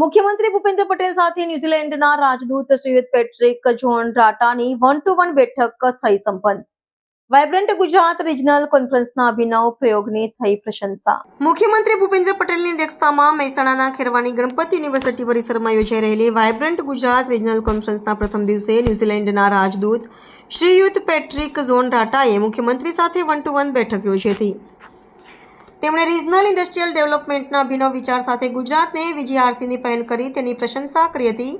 મુખ્યમંત્રી ભૂપેન્દ્ર પટેલ સાથે ન્યુઝીલેન્ડના રાજદૂત શ્રીયુત પેટ્રિક જોન રાટાની વન ટુ વન બેઠક થઈ સંપન્ન. વાયબ્રન્ટ ગુજરાત રિજનલ કોન્ફરન્સના અભિનવ પ્રયોગની થઈ પ્રશંસા. મુખ્યમંત્રી ભૂપેન્દ્ર પટેલની અધ્યક્ષતામાં મહેસાણાના ખેરવાની ગણપત યુનિવર્સિટી પરિસરમાં યોજાઈ રહેલી વાયબ્રન્ટ ગુજરાત રિજનલ કોન્ફરન્સના પ્રથમ દિવસે ન્યુઝીલેન્ડના રાજદૂત શ્રીયુત પેટ્રિક ઝોન રાટાએ મુખ્યમંત્રી સાથે વન ટુ વન બેઠક યોજી હતી. તેમણે રિજનલ ઇન્ડસ્ટ્રીયલ ડેવલપમેન્ટના અભિનવ વિચાર સાથે ગુજરાતને વીજીઆરસીની પહેલ કરી તેની પ્રશંસા કરી હતી.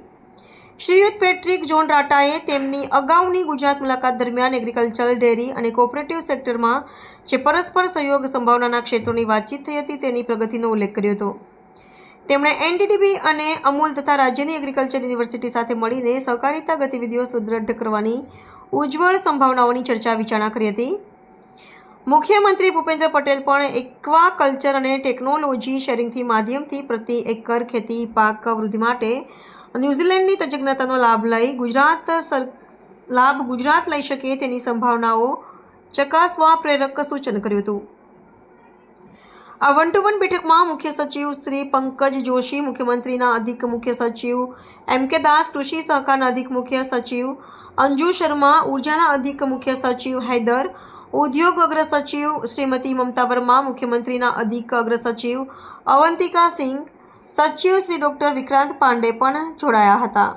શ્રીયુત પેટ્રિક જોન રાટાએ તેમની અગાઉની ગુજરાત મુલાકાત દરમિયાન એગ્રીકલ્ચર ડેરી અને કોઓપરેટિવ સેક્ટરમાં જે પરસ્પર સહયોગ સંભાવનાના ક્ષેત્રોની વાતચીત થઈ હતી તેની પ્રગતિનો ઉલ્લેખ કર્યો હતો. તેમણે એનડીડીબી અને અમૂલ તથા રાજ્યની એગ્રીકલ્ચર યુનિવર્સિટી સાથે મળીને સહકારિતા ગતિવિધિઓ સુદૃઢ કરવાની ઉજ્જવળ સંભાવનાઓની ચર્ચા વિચારણા કરી હતી. મુખ્યમંત્રી ભૂપેન્દ્ર પટેલ પણ એકવા કલ્ચર અને ટેકનોલોજી શેરિંગથી માધ્યમથી પ્રતિ એકર ખેતી પાક વૃદ્ધિ માટે ન્યૂઝીલેન્ડની તજજ્ઞતાનો લાભ લઈ ગુજરાત સર, લાભ ગુજરાત લઈ શકે તેની સંભાવનાઓ ચકાસવા પ્રેરક સૂચન કર્યું હતું. આ વન ટુ વન બેઠકમાં મુખ્ય સચિવ શ્રી પંકજ જોશી, મુખ્યમંત્રીના અધિક મુખ્ય સચિવ એમ કે દાસ, કૃષિ સહકારના અધિક મુખ્ય સચિવ અંજુ શર્મા, ઉર્જાના અધિક મુખ્ય સચિવ હૈદર ઉદ્યોગ અગ્ર સચિવ શ્રીમતી મમતા વર્મા, મુખ્યમંત્રીના અધિક અગ્ર સચિવ અવંતિકા સિંઘ, સચિવ શ્રી ડૉક્ટર વિક્રાંત પાંડે પણ જોડાયા હતા.